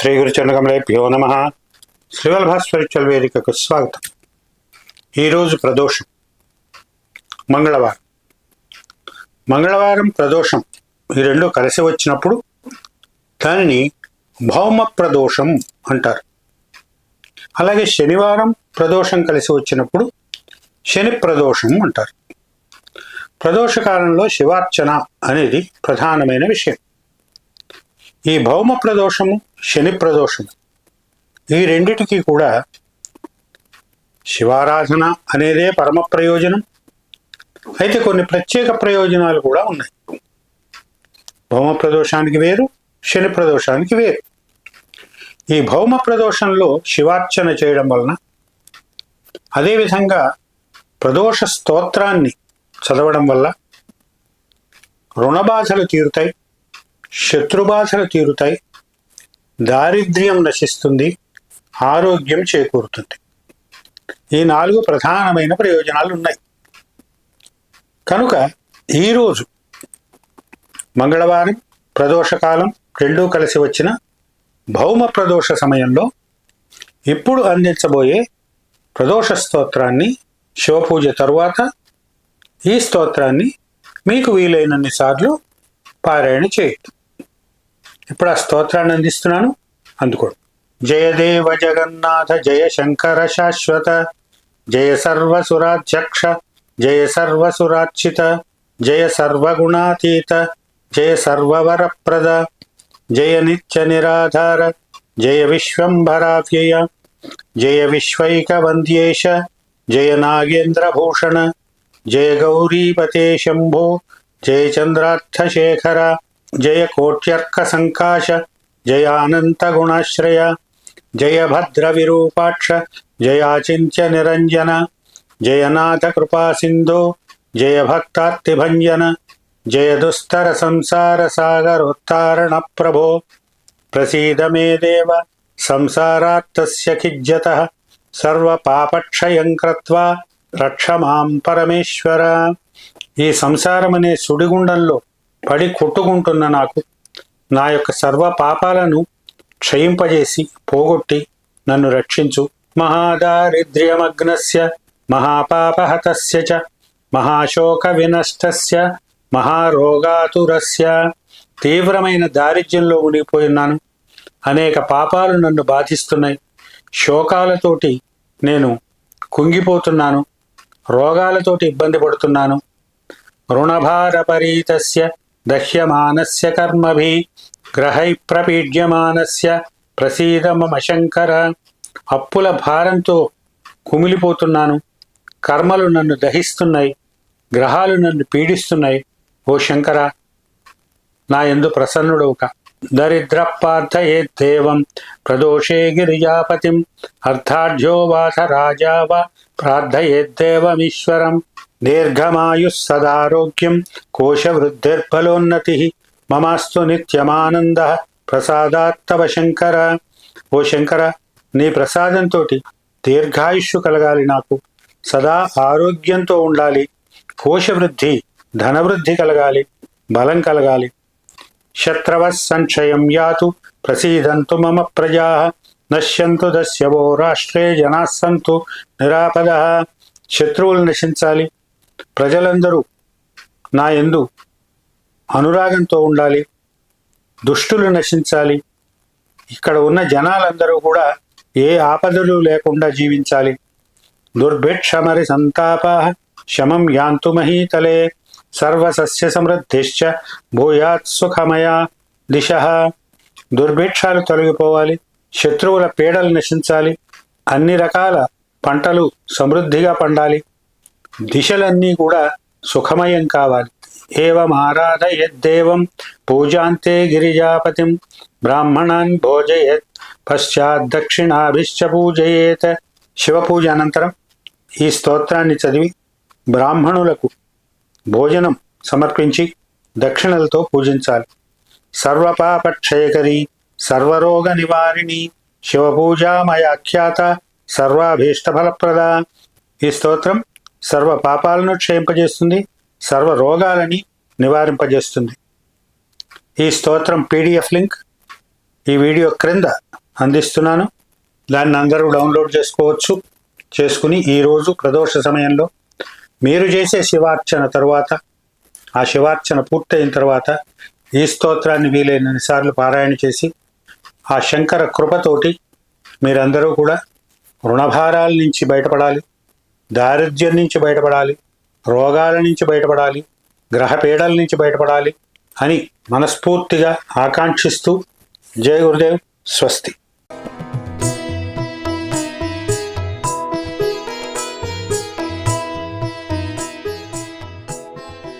శ్రీ గురుచరణకమలేభ్యో నమ. శ్రీవల్భాస్వరిచల్ వేదికకు స్వాగతం. ఈరోజు ప్రదోషం. మంగళవారం. మంగళవారం ప్రదోషం. ఈ రెండు కలిసి వచ్చినప్పుడు దానిని భౌమ ప్రదోషం అంటారు. అలాగే శనివారం ప్రదోషం కలిసి వచ్చినప్పుడు శని ప్రదోషం అంటారు. ప్రదోష కాలంలో శివార్చన అనేది ప్రధానమైన విషయం. ఈ భౌమ ప్రదోషము శని ప్రదోషము. ఈ రెండిటికి కూడా శివారాధన అనేదే పరమ ప్రయోజనం. అయితే కొన్ని ప్రత్యేక ప్రయోజనాలు కూడా ఉన్నాయి. భౌమ ప్రదోషానికి వేరు శని ప్రదోషానికి వేరు. ఈ భౌమ ప్రదోషంలో శివార్చన చేయడం వలన అదేవిధంగా ప్రదోష స్తోత్రాన్ని చదవడం వల్ల రుణబాధలు తీరుతాయి. శత్రుబాధలు తీరుతాయి దారిద్ర్యం నశిస్తుంది ఆరోగ్యం చేకూరుతుంది. ఈ నాలుగు ప్రధానమైన ప్రయోజనాలు ఉన్నాయి. కనుక ఈరోజు మంగళవారం ప్రదోషకాలం రెండూ కలిసి వచ్చిన భౌమ ప్రదోష సమయంలో ఇప్పుడు అందించబోయే ప్రదోష స్తోత్రాన్ని శివపూజ తరువాత ఈ స్తోత్రాన్ని మీకు వీలైనన్ని సార్లు పారాయణ చేయండి ఇప్పుడు ఆ స్తోత్రాన్ని అందిస్తున్నాను. అందుకోండి. జయదేవ జగన్నాథ జయ శంకర శాశ్వత జయ సర్వసురాధ్యక్ష జయ సర్వసురార్చిత జయ సర్వగుణాతీత జయ సర్వవరప్రద జయ నిత్య నిరాధార జయ విశ్వంభరావ్యయ జయ విశ్వైకవంద్యేశ జయ నాగేంద్రభూషణ జయ గౌరీపతే శంభో జయ చంద్రార్థశేఖర జయ కోట్యర్క సంకాశ జయానంత గుణాశ్రయ జయ భద్ర విరూపాక్ష జయాచింత్య నిరంజన జయనాథ కృపా సింధు జయ భక్తార్తిభంజన జయ దుస్తర సంసార సాగరోత్తారణ ప్రభో ప్రసీద మే దేవ సంసారాత్తస్య ఖిజ్యత సర్వ పాపక్షయం రక్ష మాం పరమేశ్వర ఈ సంసారం అనే సుడిగుండంలో పడి కొట్టుకుంటున్న నాకు నా యొక్క సర్వ పాపాలను క్షయింపజేసి పోగొట్టి నన్ను రక్షించు. మహాదారిద్ర్యమగ్నస్య మహాపాపహతస్య చ మహాశోక వినష్టస్య మహారోగాతురస్య. తీవ్రమైన దారిద్ర్యంలో ఉండిపోయినాను అనేక పాపాలు నన్ను బాధిస్తున్నాయి. శోకాలతోటి నేను కుంగిపోతున్నాను. రోగాలతోటి ఇబ్బంది పడుతున్నాను. రుణభారపరీతస్య దహ్యమానస్య కర్మభి గ్రహై ప్రపీడ్యమానస్య ప్రసీద మమ శంకర. అప్పుల భారంతో కుమిలిపోతున్నాను. కర్మలు నన్ను దహిస్తున్నాయి. గ్రహాలు నన్ను పీడిస్తున్నాయి. ఓ శంకర నా ఎందు ప్రసన్నుడవుక. దేవం ప్రదోషే గిరిజాపతిం. అర్థాఢ్యో వాస రాజావ ప్రార్థయేద్దేవమీశ్వరం దీర్ఘమాయుస్సదారోగ్యం కోశవృద్ధిర్ఫలోన్నతి మమాస్తు నిత్యమానంద. ప్రసాదాత్తవ శంకర. ఓ శంకర నీ ప్రసాదంతో దీర్ఘాయుష్యు కలగాలి నాకు. సదా ఆరోగ్యంతో ఉండాలి. కోశవృద్ధి ధనవృద్ధి కలగాలి. బలం కలగాలి. శత్రవ సంక్షయం యాతు. ప్రసీదంతు మమ ప్రజా. నశ్యంతు దస్యవో రాష్ట్రే జనా సంతు నిరాపద. శత్రువులు నశించాలి. ప్రజలందరూ నా ఎందు అనురాగంతో ఉండాలి దుష్టులు నశించాలి ఇక్కడ ఉన్న జనాలందరూ కూడా ఏ ఆపదలు లేకుండా జీవించాలి. దుర్భిక్షమరి సంతాప శమం యాంతుమహీతలే సర్వసస్య సమృద్ధిశ్చ భూయాత్ సుఖమయా దిశ. దుర్భిక్షాలు తొలగిపోవాలి శత్రువుల పీడలు నశించాలి అన్ని రకాల పంటలు సమృద్ధిగా పండాలి. దిశలన్నీ కూడా సుఖమయం కావాలి. ఏవం ఆరాధయద్దేవం పూజాంతే గిరిజాపతిం బ్రాహ్మణాన్ భోజయత్ పశ్చాత్ దక్షిణాభిశ్చ పూజయేత. శివ పూజ అనంతరం ఈ స్తోత్రాన్ని చదివి బ్రాహ్మణులకు భోజనం సమర్పించి దక్షిణలతో పూజించాలి. సర్వపాపక్షయకరి సర్వరోగ నివారిణి శివపూజామయాఖ్యాత సర్వాభీష్టఫలప్రద. ఈ స్తోత్రం సర్వ పాపాలను క్షయింపజేస్తుంది సర్వ రోగాలని నివారింపజేస్తుంది. ఈ స్తోత్రం పీడిఎఫ్ లింక్. ఈ వీడియో క్రింద అందిస్తున్నాను. దాన్ని అందరూ డౌన్లోడ్ చేసుకోవచ్చు. చేసుకుని ఈరోజు ప్రదోష సమయంలో మీరు చేసే శివార్చన తరువాత ఆ శివార్చన పూర్తయిన తర్వాత ఈ స్తోత్రాన్ని వీలైనన్ని సార్లు పారాయణ చేసి ఆ శంకర కృపతోటి మీరందరూ కూడా రుణభారాల నుంచి బయటపడాలి. దారిద్ర్యం నుంచి బయటపడాలి రోగాల నుంచి బయటపడాలి గ్రహపీడల నుంచి బయటపడాలి అని మనస్ఫూర్తిగా ఆకాంక్షిస్తూ జయ గురుదేవ్ స్వస్తి.